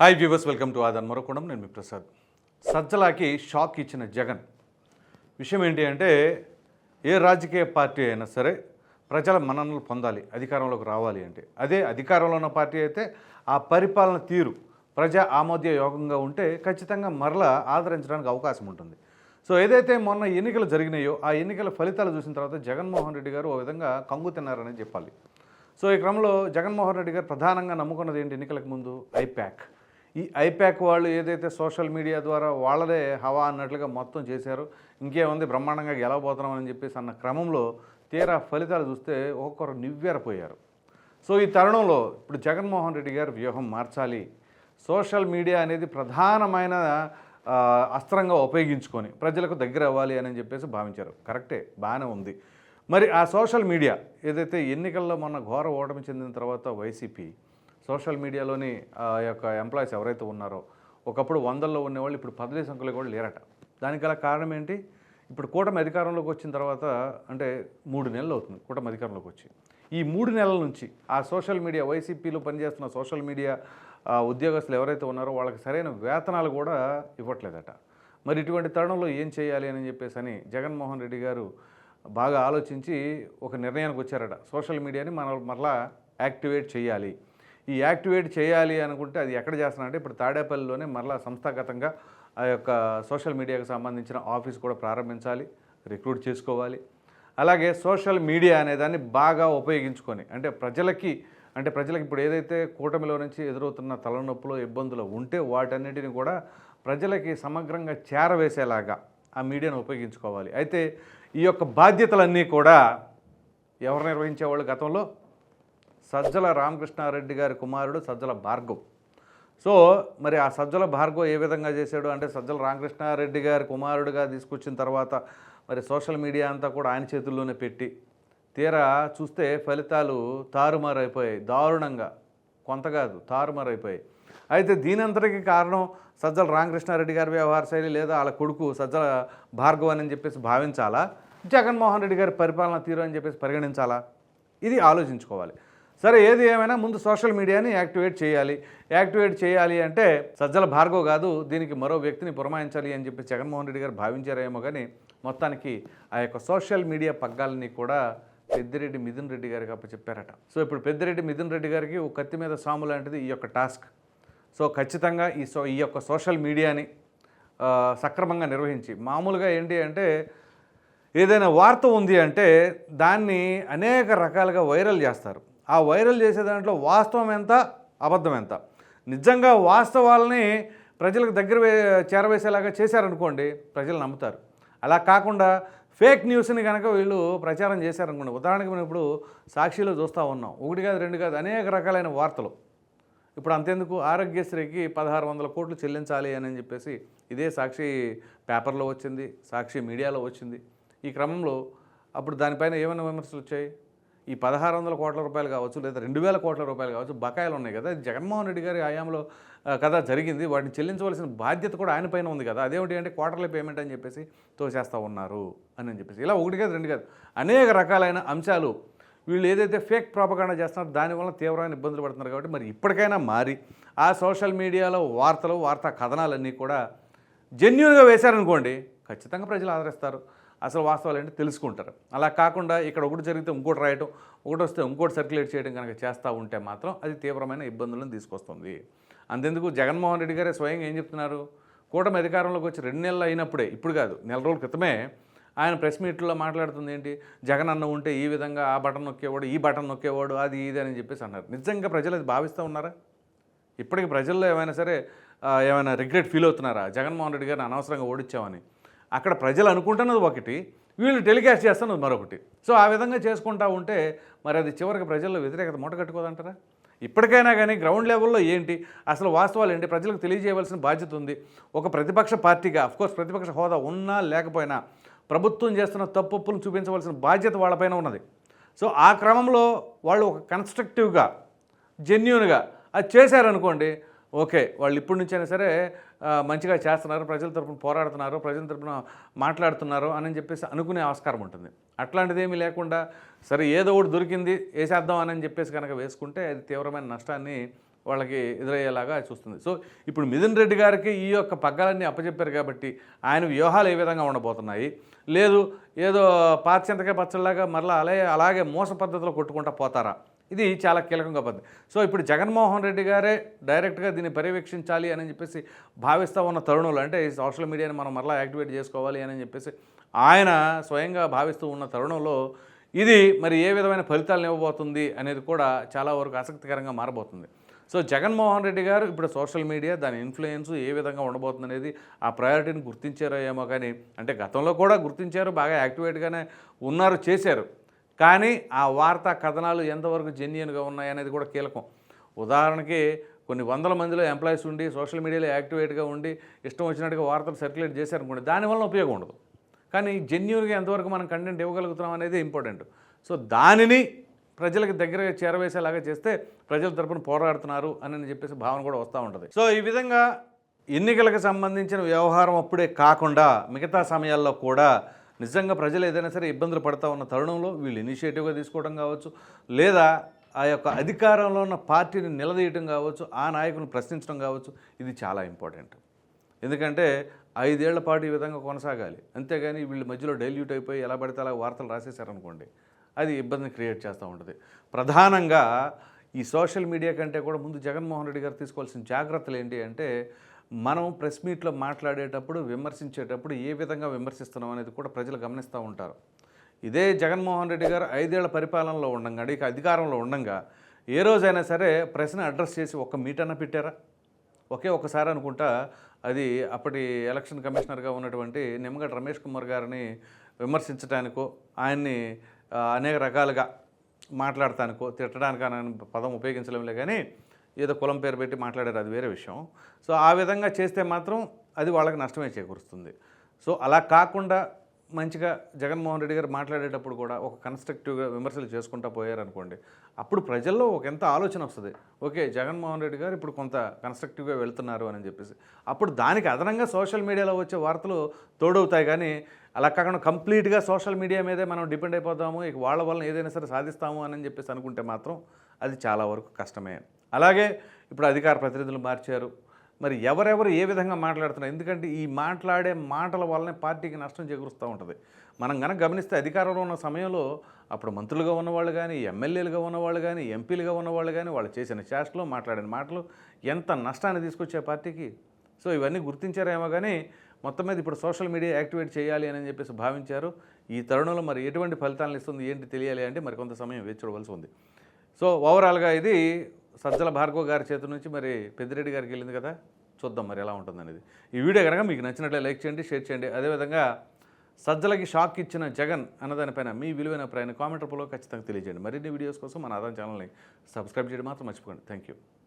Hi viewers welcome to ఆదాన్ మరొకడం. నేను మీ ప్రసాద్. సజ్జలాకి షాక్ ఇచ్చిన జగన్. విషయం ఏంటి అంటే ఏ రాజకీయ పార్టీ అయినా సరే ప్రజల మన్ననలు పొందాలి అధికారంలోకి రావాలి అంటే. అదే అధికారంలో ఉన్న పార్టీ అయితే ఆ పరిపాలన తీరు ప్రజా ఆమోద్య యోగంగా ఉంటే ఖచ్చితంగా మరలా ఆదరించడానికి అవకాశం ఉంటుంది. సో ఏదైతే మొన్న ఎన్నికలు జరిగినాయో ఆ ఎన్నికల ఫలితాలు చూసిన తర్వాత జగన్మోహన్ రెడ్డి గారు ఓ విధంగా కంగు తిన్నారని చెప్పాలి. సో ఈ క్రమంలో జగన్మోహన్ రెడ్డి గారు ప్రధానంగా నమ్ముకున్నది ఏంటి? ఎన్నికలకు ముందు ఐప్యాక్ ఈ ఐప్యాక్ వాళ్ళు ఏదైతే సోషల్ మీడియా ద్వారా వాళ్ళదే హవా అన్నట్లుగా మొత్తం చేశారు ఇంకేముంది బ్రహ్మాండంగా గెలవబోతున్నామని చెప్పేసి అన్న క్రమంలో తీరా ఫలితాలు చూస్తే ఒక్కొక్కరు నివ్వెరపోయారు. సో ఈ తరుణంలో ఇప్పుడు జగన్మోహన్ రెడ్డి గారు వ్యూహం మార్చాలి. సోషల్ మీడియా అనేది ప్రధానమైన అస్త్రంగా ఉపయోగించుకొని ప్రజలకు దగ్గర అవ్వాలి అని చెప్పేసి భావించారు. కరెక్టే బాగానే ఉంది. మరి ఆ సోషల్ మీడియా ఏదైతే ఎన్నికల్లో మొన్న ఘోర ఓటమి చెందిన తర్వాత వైసీపీ సోషల్ మీడియాలోని ఆ యొక్క ఎంప్లాయీస్ ఎవరైతే ఉన్నారో ఒకప్పుడు వందల్లో ఉండేవాళ్ళు ఇప్పుడు పదవి సంఖ్యలో కూడా లేరట. దానికి గల కారణం ఏంటి? ఇప్పుడు కూటమి అధికారంలోకి వచ్చిన తర్వాత అంటే మూడు నెలలు అవుతుంది కూటమి అధికారంలోకి వచ్చి. ఈ మూడు నెలల నుంచి ఆ సోషల్ మీడియా వైసీపీలో పనిచేస్తున్న సోషల్ మీడియా ఉద్యోగస్తులు ఎవరైతే ఉన్నారో వాళ్ళకి సరైన వేతనాలు కూడా ఇవ్వట్లేదట. మరి ఇటువంటి తరుణంలో ఏం చేయాలి అని చెప్పేసి అని జగన్మోహన్ రెడ్డి గారు బాగా ఆలోచించి ఒక నిర్ణయానికి వచ్చారట. సోషల్ మీడియాని మన మరలా యాక్టివేట్ చేయాలి. ఈ యాక్టివేట్ చేయాలి అనుకుంటే అది ఎక్కడ చేస్తున్నారంటే ఇప్పుడు తాడేపల్లిలోనే మరలా సంస్థాగతంగా ఆ యొక్క సోషల్ మీడియాకు సంబంధించిన ఆఫీస్ కూడా ప్రారంభించాలి రిక్రూట్ చేసుకోవాలి. అలాగే సోషల్ మీడియా అనే దాన్ని బాగా ఉపయోగించుకొని అంటే ప్రజలకి అంటే ప్రజలకు ఇప్పుడు ఏదైతే కూటమిలో నుంచి ఎదురవుతున్న తలనొప్పులు ఇబ్బందులు ఉంటే వాటన్నిటిని కూడా ప్రజలకి సమగ్రంగా చేరవేసేలాగా ఆ మీడియాను ఉపయోగించుకోవాలి. అయితే ఈ యొక్క బాధ్యతలన్నీ కూడా ఎవరు నిర్వహించేవాళ్ళు గతంలో? సజ్జల రామకృష్ణారెడ్డి గారి కుమారుడు సజ్జల భార్గవ్. సో మరి ఆ సజ్జల భార్గవ్ ఏ విధంగా చేశాడు? అంటే సజ్జల రామకృష్ణారెడ్డి గారి కుమారుడుగా తీసుకొచ్చిన తర్వాత మరి సోషల్ మీడియా అంతా కూడా ఆయన చేతుల్లోనే పెట్టి తీరా చూస్తే ఫలితాలు తారుమారైపోయాయి. దారుణంగా. కొంత కాదు తారుమారైపోయాయి. అయితే దీనంతటికి కారణం సజ్జల రామకృష్ణారెడ్డి గారి వ్యవహార శైలి లేదా వాళ్ళ కొడుకు సజ్జల భార్గవ్ అని చెప్పేసి భావించాలా? జగన్మోహన్ రెడ్డి గారి పరిపాలన తీరు అని చెప్పేసి పరిగణించాలా? ఇది ఆలోచించుకోవాలి. సరే ఏది ఏమైనా ముందు సోషల్ మీడియాని యాక్టివేట్ చేయాలి. యాక్టివేట్ చేయాలి అంటే సజ్జల భార్గవ్ కాదు దీనికి మరో వ్యక్తిని పురమాయించాలి అని చెప్పి జగన్మోహన్ రెడ్డి గారు భావించారేమో కానీ మొత్తానికి ఆ యొక్క సోషల్ మీడియా పగ్గాలని కూడా పెద్దిరెడ్డి మిథున్ రెడ్డి గారికి అప్పచెప్పారట. సో ఇప్పుడు పెద్దిరెడ్డి మిథున్ రెడ్డి గారికి ఒక కత్తి మీద సాము లాంటిది ఈ యొక్క టాస్క్. సో ఖచ్చితంగా ఈ సో ఈ యొక్క సోషల్ మీడియాని సక్రమంగా నిర్వహించి మామూలుగా ఏంటి అంటే ఏదైనా వార్త ఉంది అంటే దాన్ని అనేక రకాలుగా వైరల్ చేస్తారు. ఆ వైరల్ చేసే దాంట్లో వాస్తవం ఎంత? అబద్ధం ఎంత? నిజంగా వాస్తవాలని ప్రజలకు దగ్గర చేరవేసేలాగా చేశారనుకోండి ప్రజలు నమ్ముతారు. అలా కాకుండా ఫేక్ న్యూస్ని కనుక వీళ్ళు ప్రచారం చేశారనుకోండి ఉదాహరణకి మనం ఇప్పుడు సాక్షిలో చూస్తూ ఉన్నాం. ఒకటి కాదు రెండు కాదు అనేక రకాలైన వార్తలు. ఇప్పుడు అంతెందుకు? ఆరోగ్యశ్రీకి పదహారు వందల కోట్లు చెల్లించాలి అని చెప్పేసి ఇదే సాక్షి పేపర్లో వచ్చింది సాక్షి మీడియాలో వచ్చింది. ఈ క్రమంలో అప్పుడు దానిపైన ఏమైనా విమర్శలు వచ్చాయి? ఈ పదహారు వందల కోట్ల రూపాయలు కావచ్చు లేదా రెండు వేల కోట్ల రూపాయలు కావచ్చు బకాయిలు ఉన్నాయి కదా. జగన్మోహన్ రెడ్డి గారి హయాంలో కదా జరిగింది. వాటిని చెల్లించవలసిన బాధ్యత కూడా ఆయన పైన ఉంది కదా. అదేమిటి అంటే క్వార్టర్లీ పేమెంట్ అని చెప్పేసి తోసేస్తూ ఉన్నారు అని అని చెప్పేసి. ఇలా ఒకటి కాదు రెండు కాదు. అనేక రకాలైన అంశాలు వీళ్ళు ఏదైతే ఫేక్ ప్రాపగాండా చేస్తున్నారో దానివల్ల తీవ్రమైన ఇబ్బందులు పడుతున్నారు కాబట్టి మరి ఇప్పటికైనా మారి ఆ సోషల్ మీడియాలో వార్తలు వార్తా కథనాలన్నీ కూడా జెన్యున్గా వేశారనుకోండి ఖచ్చితంగా ప్రజలు ఆదరిస్తారు. అసలు వాస్తవాలు ఏంటి తెలుసుకుంటారు. అలా కాకుండా ఇక్కడ ఒకటి జరిగితే ఇంకోటి రాయటం ఒకటి వస్తే ఇంకోటి సర్క్యులేట్ చేయడం కనుక చేస్తూ ఉంటే మాత్రం అది తీవ్రమైన ఇబ్బందులను తీసుకొస్తుంది. అంతెందుకు జగన్మోహన్ రెడ్డి గారే స్వయంగా ఏం చెప్తున్నారు? కూటమి అధికారంలోకి వచ్చి రెండు నెలలు అయినప్పుడే ఇప్పుడు కాదు నెల రోజుల క్రితమే ఆయన ప్రెస్ మీట్లో మాట్లాడుతుంది ఏంటి? జగన్ అన్న ఉంటే ఈ విధంగా ఆ బటన్ నొక్కేవాడు ఈ బటన్ నొక్కేవాడు అది ఇది అని చెప్పేసి అన్నారు. నిజంగా ప్రజలు అది భావిస్తూ ఉన్నారా? ఇప్పటికి ప్రజల్లో ఏమైనా సరే ఏమైనా రిగ్రెట్ ఫీల్ అవుతున్నారా? జగన్మోహన్ రెడ్డి గారిని అనవసరంగా ఓడించామని. అక్కడ ప్రజలు అనుకుంటున్నది ఒకటి వీళ్ళు టెలికాస్ట్ చేస్తున్నది మరొకటి. సో ఆ విధంగా చేసుకుంటా ఉంటే మరి అది చివరికి ప్రజల్లో వ్యతిరేకత మూట కట్టుకోదంటారా? ఇప్పటికైనా కానీ గ్రౌండ్ లెవెల్లో ఏంటి? అసలు వాస్తవాలు ఏంటి? ప్రజలకు తెలియజేయవలసిన బాధ్యత ఉంది. ఒక ప్రతిపక్ష పార్టీగా అఫ్కోర్స్ ప్రతిపక్ష హోదా ఉన్నా లేకపోయినా ప్రభుత్వం చేస్తున్న తప్పులను చూపించవలసిన బాధ్యత వాళ్ళపైన ఉన్నది. సో ఆ క్రమంలో వాళ్ళు ఒక కన్స్ట్రక్టివ్గా జెన్యున్గా అది చేశారనుకోండి ఓకే వాళ్ళు ఇప్పటి నుంచైనా సరే మంచిగా చేస్తున్నారు ప్రజల తరపున పోరాడుతున్నారు ప్రజల తరపున మాట్లాడుతున్నారు అని చెప్పేసి అనుకునే ఆస్కారం ఉంటుంది. అట్లాంటిదేమీ లేకుండా సరే ఏదో ఒకటి దొరికింది వేసేద్దాం అని చెప్పేసి కనుక వేసుకుంటే అది తీవ్రమైన నష్టాన్ని వాళ్ళకి ఎదురయ్యేలాగా చూస్తుంది. సో ఇప్పుడు మిథున్ రెడ్డి గారికి ఈ యొక్క పగ్గాలన్నీ అప్పచెప్పారు కాబట్టి ఆయన వ్యూహాలు ఏ విధంగా ఉండబోతున్నాయి? లేదు ఏదో పాచింతకాయ పచ్చళ్ళలాగా మరలా అలాగే అలాగే మోస పద్ధతిలో కొట్టుకుంటా పోతారా? ఇది చాలా కీలకంగా పద్ధతి. సో ఇప్పుడు జగన్మోహన్ రెడ్డి గారే డైరెక్ట్గా దీన్ని పర్యవేక్షించాలి అని చెప్పేసి భావిస్తూ ఉన్న తరుణంలో అంటే ఈ సోషల్ మీడియాని మనం మరలా యాక్టివేట్ చేసుకోవాలి అని చెప్పేసి ఆయన స్వయంగా భావిస్తూ ఉన్న తరుణంలో ఇది మరి ఏ విధమైన ఫలితాలను ఇవ్వబోతుంది అనేది కూడా చాలా వరకు ఆసక్తికరంగా మారబోతుంది. సో జగన్మోహన్ రెడ్డి గారు ఇప్పుడు సోషల్ మీడియా దాని ఇన్ఫ్లుయెన్స్ ఏ విధంగా ఉండబోతుంది అనేది ఆ ప్రయారిటీని గుర్తించారో ఏమో కానీ అంటే గతంలో కూడా గుర్తించారు బాగా యాక్టివేట్గానే ఉన్నారు చేశారు. కానీ ఆ వార్తా కథనాలు ఎంతవరకు జెన్యున్గా ఉన్నాయనేది కూడా కీలకం. ఉదాహరణకి కొన్ని వందల మందిలో ఎంప్లాయీస్ ఉండి సోషల్ మీడియాలో యాక్టివేట్గా ఉండి ఇష్టం వచ్చినట్టుగా వార్తలు సర్క్యులేట్ చేశారనుకోండి దానివల్ల ఉపయోగం ఉండదు. కానీ జెన్యున్గా ఎంతవరకు మనం కంటెంట్ ఇవ్వగలుగుతున్నాం అనేది ఇంపార్టెంట్. సో దానిని ప్రజలకు దగ్గరగా చేరవేసేలాగా చేస్తే ప్రజల తరపున పోరాడుతున్నారు అని చెప్పేసి భావన కూడా వస్తూ ఉంటుంది. సో ఈ విధంగా ఎన్నికలకు సంబంధించిన వ్యవహారం అప్పుడే కాకుండా మిగతా సమయాల్లో కూడా నిజంగా ప్రజలు ఏదైనా సరే ఇబ్బందులు పడతా ఉన్న తరుణంలో వీళ్ళు ఇనిషియేటివ్గా తీసుకోవడం కావచ్చు లేదా ఆ యొక్క అధికారంలో ఉన్న పార్టీని నిలదీయటం కావచ్చు ఆ నాయకుని ప్రశ్నించడం కావచ్చు ఇది చాలా ఇంపార్టెంట్. ఎందుకంటే ఐదేళ్ళ పాటు ఈ విధంగా కొనసాగాలి. అంతేగాని వీళ్ళ మధ్యలో డైల్యూట్ అయిపోయి ఎలా పడితే అలా వార్తలు రాసేశారనుకోండి అది ఇబ్బందిని క్రియేట్ చేస్తూ ఉంటుంది. ప్రధానంగా ఈ సోషల్ మీడియా కంటే కూడా ముందు జగన్మోహన్ రెడ్డి గారు తీసుకోవాల్సిన జాగ్రత్తలు ఏంటి అంటే మనం ప్రెస్ మీట్లో మాట్లాడేటప్పుడు విమర్శించేటప్పుడు ఏ విధంగా విమర్శిస్తున్నాం అనేది కూడా ప్రజలు గమనిస్తూ ఉంటారు. ఇదే జగన్మోహన్ రెడ్డి గారు ఐదేళ్ళ పరిపాలనలో ఉండంగా ఇక అధికారంలో ఉండంగా ఏ రోజైనా సరే ప్రశ్న అడ్రస్ చేసి ఒక్క మీట్ అన్న పెట్టారా? ఒకే ఒకసారి అనుకుంటా అది అప్పటి ఎలక్షన్ కమిషనర్గా ఉన్నటువంటి నిమ్మగడ్డ రమేష్ కుమార్ గారిని విమర్శించడానికో ఆయన్ని అనేక రకాలుగా మాట్లాడటానికో తిట్టడానికి పదం ఉపయోగించలేములే కానీ ఏదో కులం పేరు పెట్టి మాట్లాడారు అది వేరే విషయం. సో ఆ విధంగా చేస్తే మాత్రం అది వాళ్ళకి నష్టమే చేకూరుస్తుంది. సో అలా కాకుండా మంచిగా జగన్మోహన్ రెడ్డి గారు మాట్లాడేటప్పుడు కూడా ఒక కన్స్ట్రక్టివ్గా విమర్శలు చేసుకుంటా పోయారనుకోండి అప్పుడు ప్రజల్లో ఒక ఎంత ఆలోచన వస్తుంది. ఓకే జగన్మోహన్ రెడ్డి గారు ఇప్పుడు కొంత కన్స్ట్రక్టివ్గా వెళ్తున్నారు అని చెప్పేసి. అప్పుడు దానికి అదనంగా సోషల్ మీడియాలో వచ్చే వార్తలు తోడవుతాయి కానీ అలా కాకుండా కంప్లీట్గా సోషల్ మీడియా మీదే మనం డిపెండ్ అయిపోతాము ఇక వాళ్ళ వలన ఏదైనా సరే సాధిస్తాము అని చెప్పేసి అనుకుంటే మాత్రం అది చాలా వరకు కష్టమే. అలాగే ఇప్పుడు అధికార ప్రతినిధులు మార్చారు. మరి ఎవరెవరు ఏ విధంగా మాట్లాడుతున్నారు? ఎందుకంటే ఈ మాట్లాడే మాటల వల్లనే పార్టీకి నష్టం చేకూరుస్తూ ఉంటుంది. మనం కనుక గమనిస్తే అధికారంలో ఉన్న సమయంలో అప్పుడు మంత్రులుగా ఉన్నవాళ్ళు కానీ ఎమ్మెల్యేలుగా ఉన్నవాళ్ళు కానీ ఎంపీలుగా ఉన్నవాళ్ళు కానీ వాళ్ళు చేసిన చేష్టలు మాట్లాడిన మాటలు ఎంత నష్టాన్ని తీసుకొచ్చే పార్టీకి? సో ఇవన్నీ గుర్తించారేమో కానీ మొత్తం మీద ఇప్పుడు సోషల్ మీడియా యాక్టివేట్ చేయాలి అని చెప్పేసి భావించారు. ఈ తరుణంలో మరి ఎటువంటి ఫలితాలను ఇస్తుంది ఏంటి తెలియాలి అంటే మరి కొంత సమయం వేచి చూడవలసి ఉంది. సో ఓవరాల్గా ఇది సజ్జల భార్గవ్ గారి చేతి నుంచి మరి పెద్దిరెడ్డి గారికి వెళ్ళింది కదా? చూద్దాం మరి ఎలా ఉంటుందనేది. ఈ వీడియో కనుక మీకు నచ్చినట్లే లైక్ చేయండి షేర్ చేయండి. అదేవిధంగా సజ్జలకి షాక్ ఇచ్చిన జగన్ అన్నదానిపైన మీ విలువైన ప్రయాణ కామెంట్ రూపంలో ఖచ్చితంగా తెలియజేయండి. మరిన్ని వీడియోస్ కోసం మన ఆదాయం ఛానల్ని సబ్స్క్రైబ్ చేయడం మాత్రం మర్చిపోకండి. Thank you